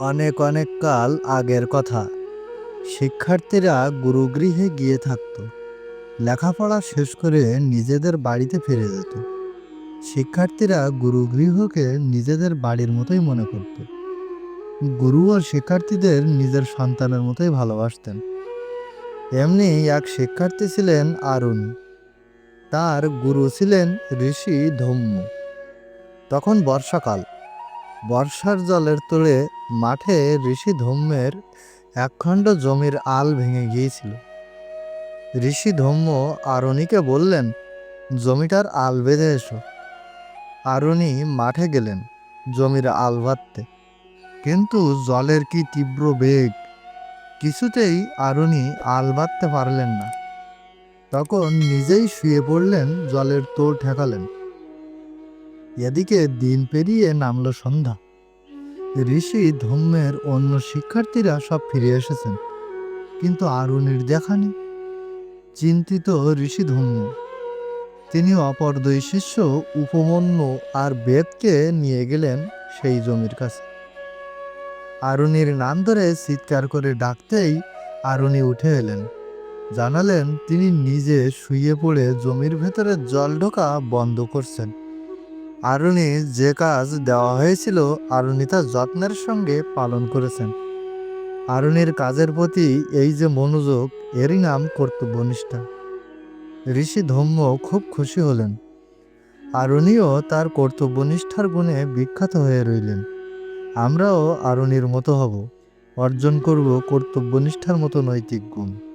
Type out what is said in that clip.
অনেক অনেক কাল আগের কথা। শিক্ষার্থীরা গুরুগৃহে গিয়ে থাকত। লেখাপড়া শেষ করে নিজেদের বাড়িতে ফিরে যেত। শিক্ষার্থীরা গুরুগৃহকে নিজেদের বাড়ির মতোই মনে করত। গুরু ও শিক্ষার্থীদের নিজের সন্তানের মতোই ভালোবাসতেন। এমনি এক শিক্ষার্থী ছিলেন আরুণ। তার গুরু ছিলেন ঋষি ধম্ম। তখন বর্ষাকাল। বর্ষার জলের তোড়ে মাঠে ঋষি ধম্মের একখণ্ড জমির আল ভেঙে গিয়েছিল। ঋষি ধম্ম আরণিকে বললেন, জমিটার আল বেঁধে এসো। আরণি মাঠে গেলেন জমির আল বাঁধতে। কিন্তু জলের কি তীব্র বেগ, কিছুতেই আরণি আল বাঁধতে পারলেন না। তখন নিজেই শুয়ে পড়লেন, জলের তোর ঠেকালেন। এদিকে দিন পেরিয়ে নামল সন্ধ্যা। ঋষি ধম্মের অন্য শিক্ষার্থীরা সব ফিরে এসেছেন, কিন্তু আরুণীর দেখা নেই। চিন্তিত ঋষি ধম্ম তিনি অপর দুই শিষ্য, উপমন্য আর বেদকে নিয়ে গেলেন সেই জমির কাছে। আরুণীর নাম ধরে চিৎকার করে ডাকতেই আরুণী উঠে এলেন। জানালেন তিনি নিজে শুয়ে পড়ে জমির ভেতরে জল ঢোকা বন্ধ করছেন। আরুণী যে কাজ দেওয়া হয়েছিল, আরুণী তা যত্নের সঙ্গে পালন করেছেন। আরুণীর কাজের প্রতি এই যে মনোযোগ, এরই নাম কর্তব্যনিষ্ঠা। ঋষি ধম্ম খুব খুশি হলেন। আরুণীও তার কর্তব্যনিষ্ঠার গুণে বিখ্যাত হয়ে রইলেন। আমরাও আরুণীর মতো হব। অর্জন করব কর্তব্যনিষ্ঠার মতো নৈতিক গুণ।